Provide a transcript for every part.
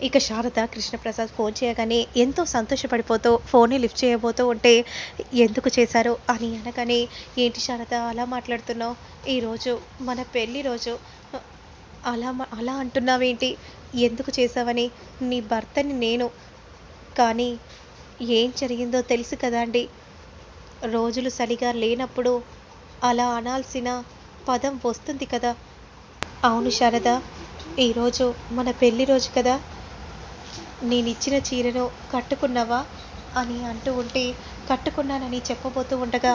ఇక శారద కృష్ణప్రసాద్ ఫోన్ చేయగానే ఎంతో సంతోషపడిపోతూ ఫోన్ని లిఫ్ట్ చేయబోతూ ఉంటే ఎందుకు చేశారు అని అనగానే ఏంటి శారద అలా మాట్లాడుతున్నావు? ఈరోజు మన పెళ్ళి రోజు. అలా అలా అంటున్నావేంటి? ఎందుకు చేసావని నీ భర్తని నేను. కానీ ఏం జరిగిందో తెలుసు కదా అండి. రోజులు సరిగా లేనప్పుడు అలా అనాల్సిన పదం వస్తుంది కదా. అవును శారద ఈరోజు మన పెళ్ళి రోజు కదా. నేను ఇచ్చిన చీరను కట్టుకున్నావా అని అంటూ ఉంటే కట్టుకున్నానని చెప్పబోతూ ఉండగా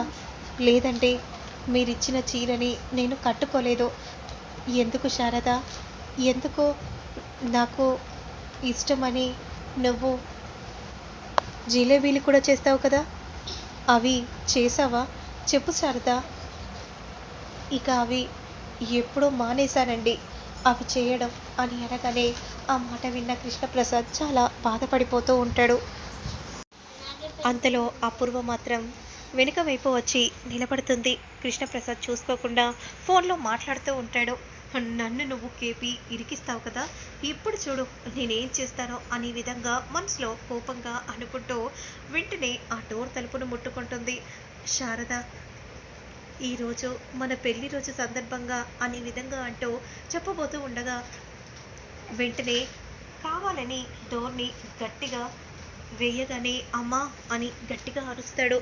లేదండి మీరిచ్చిన చీరని నేను కట్టుకోలేదు. ఎందుకు శారద? ఎందుకు నాకు ఇష్టమని నువ్వు జిలేబీలు కూడా చేస్తావు కదా? అవి చేసావా చెప్పు శారద. ఇక అవి ఎప్పుడో మానేశానండి. అవి చేయడం అని అనగానే ఆ మాట విన్న కృష్ణప్రసాద్ చాలా బాధపడిపోతూ ఉంటాడు. అంతలో అపూర్వ మాత్రం వెనుక వైపు వచ్చి నిలబడుతుంది. కృష్ణప్రసాద్ చూసుకోకుండా ఫోన్లో మాట్లాడుతూ ఉంటాడు. నన్ను నువ్వు కేపి ఇరికిస్తావు కదా. ఇప్పుడు చూడు నేనేం చేస్తానో అనే విధంగా మనసులో కోపంగా అనుకుంటూ వెంటనే ఆ డోర్ తలుపును ముట్టుకుంటుంది. శారద ఈరోజు మన పెళ్ళి రోజు సందర్భంగా అనే విధంగా అంటూ చెప్పబోతూ ఉండగా వెంటనే కావాలని డోర్ని గట్టిగా వేయగానే అమ్మా అని గట్టిగా అరుస్తాడు.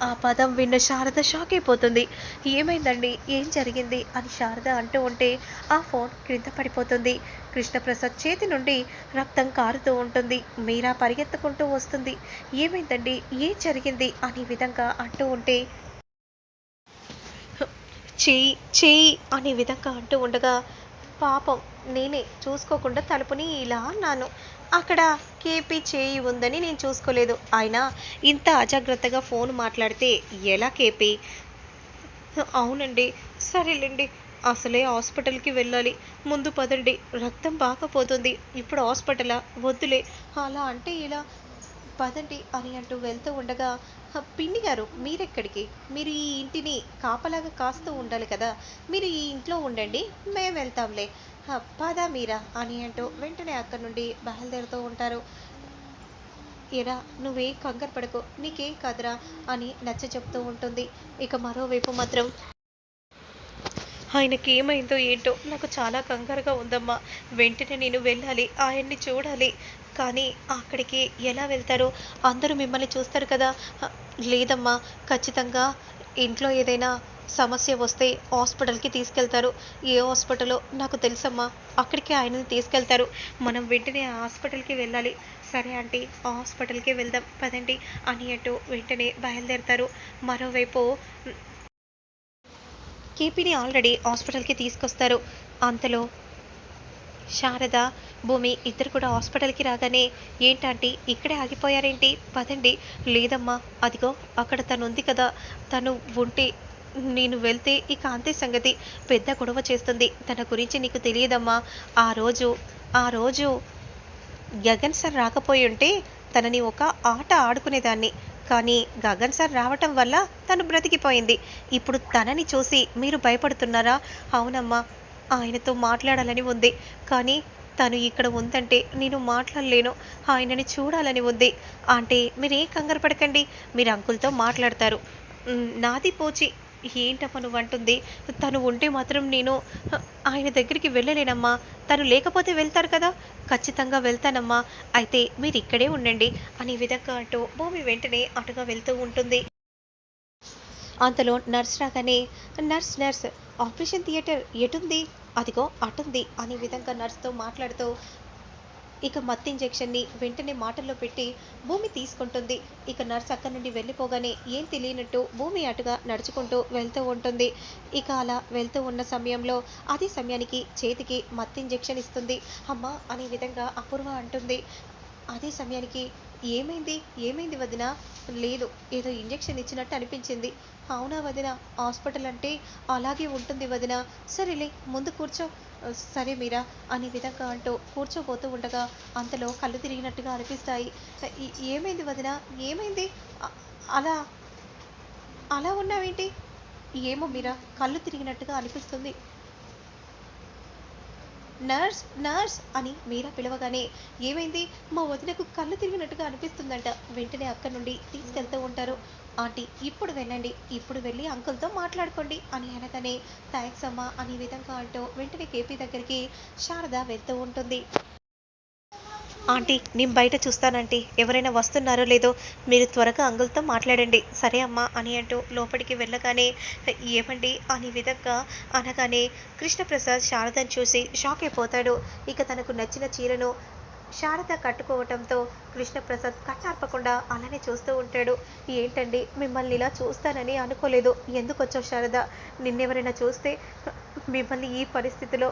ఆ పదం విన్న శారద షాక్ అయిపోతుంది. ఏమైందండి? ఏం జరిగింది? అని శారద అంటూ ఉంటే ఆ ఫోన్ క్రింద పడిపోతుంది. కృష్ణప్రసాద్ చేతి నుండి రక్తం కారుతూ ఉంటుంది. మీరా పరిగెత్తుకుంటూ వస్తుంది. ఏమైందండి? ఏం జరిగింది? అనే విధంగా అంటూ ఉంటే చేయి చేయి అనే విధంగా అంటూ ఉండగా పాపం నేనే చూసుకోకుండా తలుపుని ఇలా అన్నాను. అక్కడ కేపీ చేయి ఉందని నేను చూసుకోలేదు. అయినా ఇంత అజాగ్రత్తగా ఫోన్ మాట్లాడితే ఎలా కేపీ? అవునండి సరేలేండి. అసలే హాస్పిటల్కి వెళ్ళాలి. ముందు పదండి. రక్తం బాగా పోతుంది. ఇప్పుడు హాస్పిటలా? వద్దులే. అలా అంటే ఇలా పదండి అని అంటూ వెళ్తూ ఉండగా "హ, పిన్ని గారు మీరెక్కడికి? మీరు ఈ ఇంటిని కాపలాగా కాస్తూ ఉండాలి కదా. మీరు ఈ ఇంట్లో ఉండండి మేము వెళ్తాంలే. "హ, మీరా అని అంటూ వెంటనే అక్కడి నుండి బయలుదేరుతూ ఉంటారు. ఎరా నువ్వేం కంగారు పడకు నీకేం కాదురా అని నచ్చ చెప్తూ ఉంటుంది. ఇక మరోవైపు మాత్రం ఆయనకి ఏమైందో ఏంటో నాకు చాలా కంగారుగా ఉందమ్మా. వెంటనే నేను వెళ్ళాలి ఆయన్ని చూడాలి. కానీ అక్కడికి ఎలా వెళ్తారో అందరూ మిమ్మల్ని చూస్తారు కదా. లేదమ్మా ఖచ్చితంగా ఇంట్లో ఏదైనా సమస్య వస్తే హాస్పిటల్కి తీసుకెళ్తారు. ఏ హాస్పిటలో? నాకు తెలుసమ్మా అక్కడికి ఆయనని తీసుకెళ్తారు. మనం వెంటనే హాస్పిటల్కి వెళ్ళాలి. సరే ఆంటీ హాస్పిటల్కి వెళ్దాం పదండి అని అంటూ వెంటనే బయలుదేరతారు. మరోవైపు కేపీని ఆల్రెడీ హాస్పిటల్కి తీసుకొస్తారు. అంతలో శారద భూమి ఇద్దరు కూడా హాస్పిటల్కి రాగానే ఏంటంటే ఇక్కడే ఆగిపోయారేంటి? పదండి. లేదమ్మా అదిగో అక్కడ తను ఉంది కదా. తను ఉంటే నేను వెళ్తే ఇక అంతే సంగతి. పెద్ద గొడవ చేస్తుంది. తన గురించి నీకు తెలియదమ్మా. ఆ రోజు ఆ రోజు గగన్ సార్ రాకపోయి ఉంటే తనని ఒక ఆట ఆడుకునేదాన్ని. కానీ గగన్ సార్ రావటం వల్ల తను బ్రతికిపోయింది. ఇప్పుడు తనని చూసి మీరు భయపడుతున్నారా? అవునమ్మా ఆయనతో మాట్లాడాలని ఉంది. కానీ తను ఇక్కడ ఉందంటే నేను మాట్లాడలేను. ఆయనని చూడాలని ఉంది. అంటే మీరే కంగారు పడకండి. మీరు అంకుల్తో మాట్లాడతారు. నాది పోచి ఏంటమ్మా నువ్వు అంటుంది తను ఉంటే మాత్రం నేను ఆయన దగ్గరికి వెళ్ళలేనమ్మా. తను లేకపోతే వెళ్తారు కదా? ఖచ్చితంగా వెళ్తానమ్మా. అయితే మీరు ఇక్కడే ఉండండి. అనే విధంగా అంటూ భూమి వెంటనే అటుగా వెళ్తూ ఉంటుంది. అంతలో నర్స్ రాగానే నర్స్ నర్స్ ఆపరేషన్ థియేటర్ ఎటుంది? అదిగో అటుంది. అనే విధంగా నర్స్తో మాట్లాడుతూ ఇక మత్తు ఇంజెక్షన్ని వెంటనే మాటల్లో పెట్టి భూమి తీసుకుంటుంది. ఇక నర్స్ అక్కడి నుండి వెళ్ళిపోగానే ఏం తెలియనట్టు భూమి అటుగా నడుచుకుంటూ వెళ్తూ ఉంటుంది. ఇక అలా వెళ్తూ ఉన్న సమయంలో అదే సమయానికి చేతికి మత్తు ఇంజెక్షన్ ఇస్తుంది. అమ్మా అనే విధంగా అపూర్వ అంటుంది. అదే సమయానికి ఏమైంది? ఏమైంది వదిన? లేదు ఏదో ఇంజెక్షన్ ఇచ్చినట్టు అనిపించింది. అవునా వదిన? హాస్పిటల్ అంటే అలాగే ఉంటుంది వదిన. సరేలే ముందు కూర్చో. సరే మీరా అనే విధంగా అంటూ కూర్చోబోతూ ఉండగా అంతలో కళ్ళు తిరిగినట్టుగా అనిపిస్తాయి. ఏమైంది వదిన? ఏమైంది? అలా అలా ఉన్నావేంటి? ఏమో మీరా కళ్ళు తిరిగినట్టుగా అనిపిస్తుంది. నర్స్ నర్స్ అని మీరా పిలవగానే ఏమైంది? మా వదినకు కళ్ళు తిరిగినట్టుగా అనిపిస్తుందంట. వెంటనే అక్కడి నుండి తీసుకెళ్తూ ఉంటారు. ఆంటీ ఇప్పుడు వెళ్ళండి. ఇప్పుడు వెళ్ళి అంకుల్తో మాట్లాడుకోండి అని అనగానే థ్యాంక్స్ అమ్మా అనే విధంగా అంటూ వెంటనే కేపీ దగ్గరికి శారద వెళ్తూ ఉంటుంది. ఆంటీ నేను బయట చూస్తానంటీ. ఎవరైనా వస్తున్నారో లేదో మీరు త్వరగా అంగులతో మాట్లాడండి. సరే అమ్మా అని అంటూ లోపలికి వెళ్ళగానే ఏమండి అనే విధంగా అనగానే కృష్ణప్రసాద్ శారదను చూసి షాక్ అయిపోతాడు. ఇక తనకు నచ్చిన చీరను శారద కట్టుకోవటంతో కృష్ణప్రసాద్ కట్టార్పకుండా అలానే చూస్తూ ఉంటాడు. ఏంటండి? మిమ్మల్ని ఇలా చూస్తానని అనుకోలేదు. ఎందుకు వచ్చావు శారద? నిన్నెవరైనా చూస్తే మిమ్మల్ని ఈ పరిస్థితిలో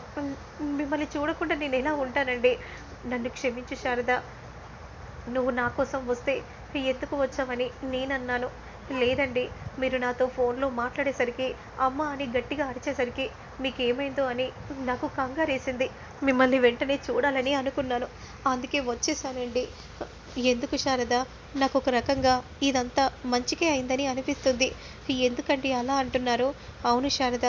మిమ్మల్ని చూడకుండా నేను ఎలా ఉంటానండి? నన్ను క్షమించు శారద. నువ్వు నా కోసం వస్తే ఎందుకు వచ్చావని నేనన్నాను. లేదండి మీరు నాతో ఫోన్లో మాట్లాడేసరికి అమ్మ అని గట్టిగా అరిచేసరికి మీకేమైందో అని నాకు కంగారేసింది. మిమ్మల్ని వెంటనే చూడాలని అనుకున్నాను. అందుకే వచ్చేసానండి. ఎందుకు శారద? నాకు ఒక రకంగా ఇదంతా మంచికే అయిందని అనిపిస్తుంది. ఎందుకండి అలా అంటున్నారు? అవును శారద.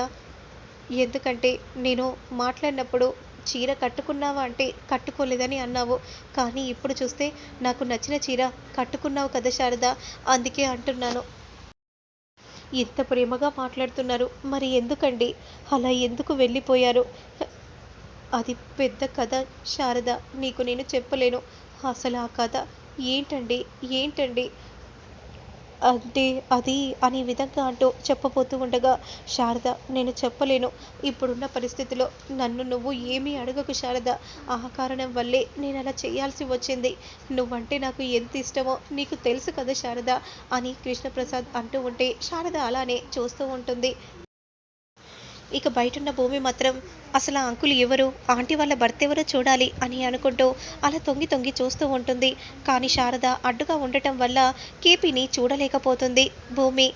ఎందుకంటే నేను మాట్లాడినప్పుడు చీర కట్టుకున్నావా అంటే కట్టుకోలేదని అన్నావు. కానీ ఇప్పుడు చూస్తే నాకు నచ్చిన చీర కట్టుకున్నావు కదా శారద అందుకే అంటున్నాను. ఇంత ప్రేమగా మాట్లాడుతున్నారు. మరి ఎందుకండి? అలా ఎందుకు వెళ్ళిపోయారు? అది పెద్ద కథ శారద నీకు నేను చెప్పలేను. అసలు ఆ కథ ఏంటండి? ఏంటండి? అంటే అది అనే విధంగా అంటూ చెప్పబోతూ ఉండగా శారద నేను చెప్పలేను. ఇప్పుడున్న పరిస్థితిలో నన్ను నువ్వు ఏమీ అడగకు శారద. ఆ కారణం వల్లే నేను అలా చేయాల్సి వచ్చింది. నువ్వంటే నాకు ఎంత ఇష్టమో నీకు తెలుసు కదా శారద అని కృష్ణప్రసాద్ అంటూ ఉంటే శారద అలానే చూస్తూ ఉంటుంది. ఇక బయట ఉన్న భూమి మాత్రం అసలు ఆ అంకుల్ ఎవరు? ఆంటీ వాళ్ళ భర్త ఎవరో చూడాలి అని అనుకుంటూ అలా తొంగి తొంగి చూస్తూ ఉంటుంది. కానీ శారద అడ్డుగా ఉండటం వల్ల కేపీని చూడలేకపోతుంది. భూమి.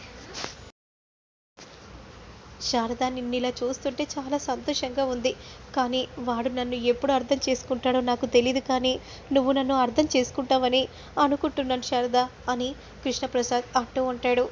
శారద నిన్నిలా చూస్తుంటే చాలా సంతోషంగా ఉంది. కానీ వాడు నన్ను ఎప్పుడు అర్థం చేసుకుంటాడో నాకు తెలియదు కానీ నువ్వు నన్ను అర్థం చేసుకుంటావని అనుకుంటున్నాను శారద అని కృష్ణప్రసాద్ అంటూ ఉంటాడు.